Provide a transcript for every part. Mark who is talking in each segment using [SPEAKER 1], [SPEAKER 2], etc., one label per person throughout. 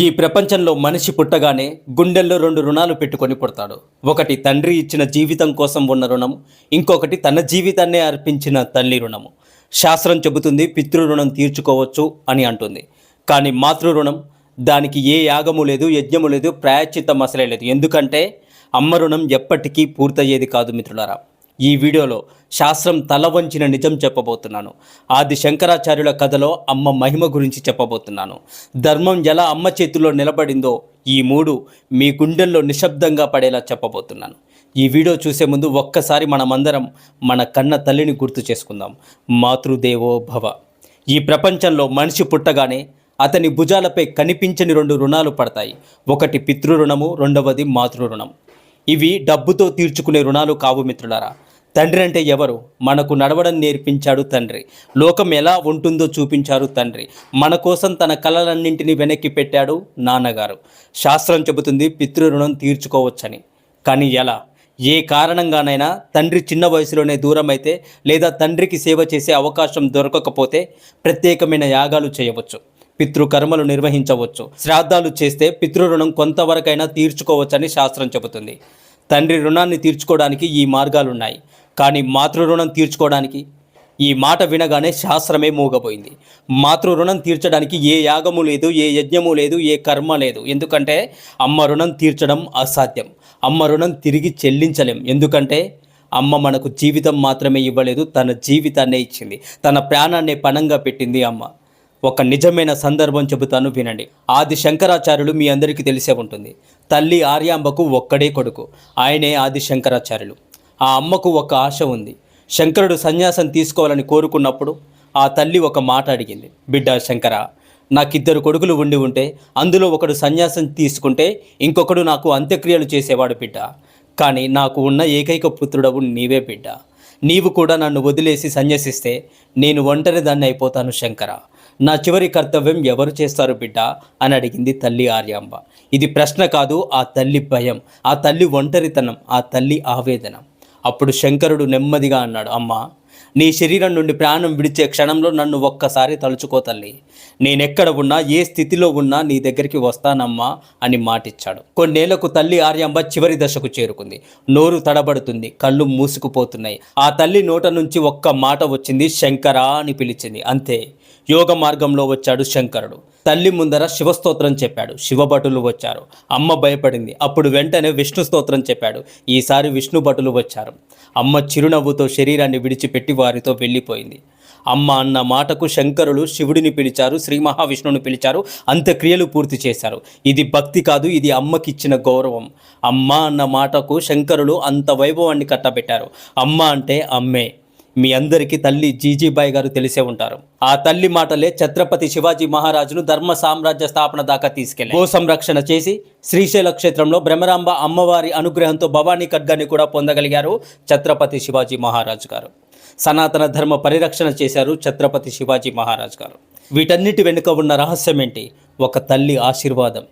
[SPEAKER 1] ఈ ప్రపంచంలో మనిషి పుట్టగానే గుండెల్లో రెండు రుణాలు పెట్టుకొని పుడతాడు. ఒకటి తండ్రి ఇచ్చిన జీవితం కోసం ఉన్న రుణం ఇంకొకటి తన జీవితాన్నే అర్పించిన తల్లి రుణము. శాస్త్రం చెబుతుంది పితృ రుణం తీర్చుకోవచ్చు అని అంటుంది. కానీ మాతృ రుణం దానికి ఏ యాగము లేదు యజ్ఞము లేదు ప్రాయచిత్తం అసలే లేదు. ఎందుకంటే అమ్మ రుణం ఎప్పటికీ పూర్తయ్యేది కాదు మిత్రులారా. ఈ వీడియోలో శాస్త్రం తల వంచిన నిజం చెప్పబోతున్నాను. ఆది శంకరాచార్యుల కథలో అమ్మ మహిమ గురించి చెప్పబోతున్నాను. ధర్మం ఎలా అమ్మ చేతుల్లో నిలబడిందో ఈ మూడు మీ గుండెల్లో నిశ్శబ్దంగా పడేలా చెప్పబోతున్నాను. ఈ వీడియో చూసే ముందు ఒక్కసారి మనమందరం మన కన్న తల్లిని గుర్తు చేసుకుందాం. మాతృదేవో భవ ఈ ప్రపంచంలో మనిషి పుట్టగానే అతని భుజాలపై కనిపించని రెండు రుణాలు పడతాయి. ఒకటి పితృ రుణము రెండవది మాతృ రుణం. ఇవి డబ్బుతో తీర్చుకునే రుణాలు కావు మిత్రులారా. తండ్రి అంటే ఎవరు? మనకు నడవడం నేర్పించాడు తండ్రి. లోకం ఎలా ఉంటుందో చూపించారు తండ్రి. మన కోసం తన కళలన్నింటినీ వెనక్కి పెట్టాడు నాన్నగారు. శాస్త్రం చెబుతుంది పితృ రుణం తీర్చుకోవచ్చని. కానీ ఎలా? ఏ కారణంగానైనా తండ్రి చిన్న వయసులోనే దూరమైతే లేదా తండ్రికి సేవ చేసే అవకాశం దొరకకపోతే ప్రత్యేకమైన యాగాలు చేయవచ్చు. పితృకర్మలు నిర్వహించవచ్చు. శ్రాద్ధాలు చేస్తే పితృ రుణం కొంతవరకైనా తీర్చుకోవచ్చని శాస్త్రం చెబుతుంది. తండ్రి రుణాన్ని తీర్చుకోవడానికి ఈ మార్గాలున్నాయి. కానీ మాతృ రుణం తీర్చుకోవడానికి ఈ మాట వినగానే శాస్త్రమే మూగపోయింది మాతృ రుణం తీర్చడానికి ఏ యాగము లేదు ఏ యజ్ఞము లేదు ఏ కర్మ లేదు. ఎందుకంటే అమ్మ రుణం తీర్చడం అసాధ్యం. అమ్మ రుణం తిరిగి చెల్లించలేం. ఎందుకంటే అమ్మ మనకు జీవితం మాత్రమే ఇవ్వలేదు తన జీవితాన్నే ఇచ్చింది. తన ప్రాణాన్ని పణంగా పెట్టింది అమ్మ. ఒక నిజమైన సందర్భం చెబుతాను వినండి. ఆది శంకరాచార్యులు మీ అందరికీ తెలిసే ఉంటుంది. తల్లి ఆర్యాంబకు ఒక్కడే కొడుకు. ఆయనే ఆది శంకరాచార్యులు ఆ అమ్మకు ఒక ఆశ ఉంది. శంకరుడు సన్యాసం తీసుకోవాలని కోరుకున్నప్పుడు ఆ తల్లి ఒక మాట అడిగింది. బిడ్డ శంకర నాకిద్దరు కొడుకులు ఉండి ఉంటే అందులో ఒకడు సన్యాసం తీసుకుంటే ఇంకొకడు నాకు అంత్యక్రియలు చేసేవాడు బిడ్డ. కానీ నాకు ఉన్న ఏకైక పుత్రుడవు నీవే బిడ్డ. నీవు కూడా నన్ను వదిలేసి సన్యసిస్తే నేను ఒంటరి దాన్ని అయిపోతాను శంకర. నా చివరి కర్తవ్యం ఎవరు చేస్తారు బిడ్డ? అని అడిగింది తల్లి ఆర్యాంబ. ఇది ప్రశ్న కాదు ఆ తల్లి భయం ఆ తల్లి ఒంటరితనం ఆ తల్లి ఆవేదన. అప్పుడు శంకరుడు నెమ్మదిగా అన్నాడు అమ్మా నీ శరీరం నుండి ప్రాణం విడిచే క్షణంలో నన్ను ఒక్కసారి తలుచుకో తల్లి. నేనెక్కడ ఉన్నా ఏ స్థితిలో ఉన్నా నీ దగ్గరికి వస్తానమ్మా అని మాటిచ్చాడు. కొన్నేళ్ళకు తల్లి ఆర్యాంబ చివరి దశకు చేరుకుంది. నోరు తడబడుతుంది కళ్ళు మూసుకుపోతున్నాయి. ఆ తల్లి నోట నుంచి ఒక్క మాట వచ్చింది శంకరా అని పిలిచింది. అంతే. యోగ మార్గంలో వచ్చాడు శంకరుడు. తల్లి ముందర శివస్తోత్రం చెప్పాడు. శివభటులు వచ్చారు. అమ్మ భయపడింది. అప్పుడు వెంటనే విష్ణు స్తోత్రం చెప్పాడు. ఈసారి విష్ణు భటులు వచ్చారు. అమ్మ చిరునవ్వుతో శరీరాన్ని విడిచిపెట్టి వారితో వెళ్ళిపోయింది. అమ్మ అన్న మాటకు శంకరులు శివుడిని పిలిచారు శ్రీ మహావిష్ణువుని పిలిచారు అంత్యక్రియలు పూర్తి చేశారు. ఇది భక్తి కాదు ఇది అమ్మకిచ్చిన గౌరవం. అమ్మ అన్న మాటకు శంకరులు అంత వైభవాన్ని కట్టబెట్టారు. అమ్మ అంటే అమ్మే. మీ అందరికీ తల్లి జీజీబాయి గారు తెలిసే ఉంటారు. ఆ తల్లి మాటలే ఛత్రపతి శివాజీ మహారాజును ధర్మ సామ్రాజ్య స్థాపన దాకా తీసుకెళ్ళి గో సంరక్షణ చేసి శ్రీశైల క్షేత్రంలో బ్రహ్మరాంబ అమ్మవారి అనుగ్రహంతో భవానీ ఖడ్గాన్ని కూడా పొందగలిగారు ఛత్రపతి శివాజీ మహారాజు గారు. సనాతన ధర్మ పరిరక్షణ చేశారు ఛత్రపతి శివాజీ మహారాజు గారు. వీటన్నిటి వెనుక ఉన్న రహస్యం ఏంటి ఒక తల్లి ఆశీర్వాదం.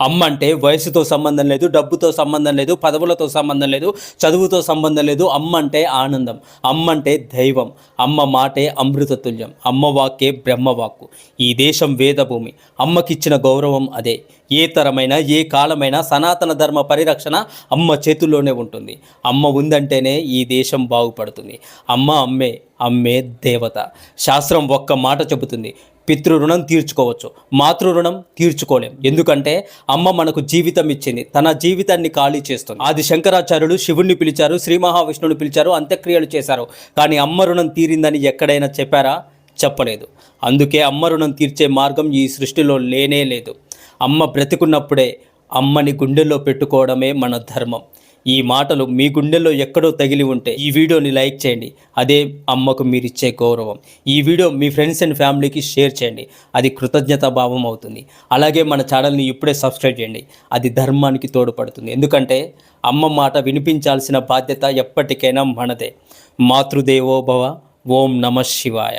[SPEAKER 1] అమ్మ అంటే వయసుతో సంబంధం లేదు డబ్బుతో సంబంధం లేదు పదవులతో సంబంధం లేదు చదువుతో సంబంధం లేదు. అమ్మ అంటే ఆనందం అమ్మ అంటే దైవం అమ్మ మాటే అమృతతుల్యం అమ్మ వాక్కే బ్రహ్మవాక్కు. ఈ దేశం వేదభూమి అమ్మకిచ్చిన గౌరవం అదే. ఏ తరమైనా ఏ కాలమైనా సనాతన ధర్మ పరిరక్షణ అమ్మ చేతుల్లోనే ఉంటుంది. అమ్మ ఉందంటేనే ఈ దేశం బాగుపడుతుంది. అమ్మ అమ్మే అమ్మే దేవత. శాస్త్రం ఒక్క మాట చెబుతుంది. పితృ రుణం తీర్చుకోవచ్చు. మాతృ రుణం తీర్చుకోలేం. ఎందుకంటే అమ్మ మనకు జీవితం ఇచ్చింది. తన జీవితాన్ని ఖాళీ చేస్తుంది. ఆది శంకరాచార్యులు శివుణ్ణి పిలిచారు శ్రీ మహావిష్ణువుని పిలిచారు అంత్యక్రియలు చేశారు. కానీ అమ్మ రుణం తీరిందని ఎక్కడైనా చెప్పారా? చెప్పలేదు. అందుకే అమ్మ రుణం తీర్చే మార్గం ఈ సృష్టిలో లేనే లేదు. అమ్మ బ్రతికున్నప్పుడే అమ్మని గుండెల్లో పెట్టుకోవడమే మన ధర్మం. ఈ మాటలు మీ గుండెల్లో ఎక్కడో తగిలి ఉంటే ఈ వీడియోని లైక్ చేయండి. అదే అమ్మకు మీరు ఇచ్చే గౌరవం. ఈ వీడియో మీ ఫ్రెండ్స్ అండ్ ఫ్యామిలీకి షేర్ చేయండి. అది కృతజ్ఞత భావం అవుతుంది. అలాగే మన ఛానల్ని ఇప్పుడే సబ్స్క్రైబ్ చేయండి. అది ధర్మానికి తోడ్పడుతుంది. ఎందుకంటే అమ్మ మాట వినిపించాల్సిన బాధ్యత ఎప్పటికైనా మనదే. మాతృదేవోభవ ఓం నమ శివాయ.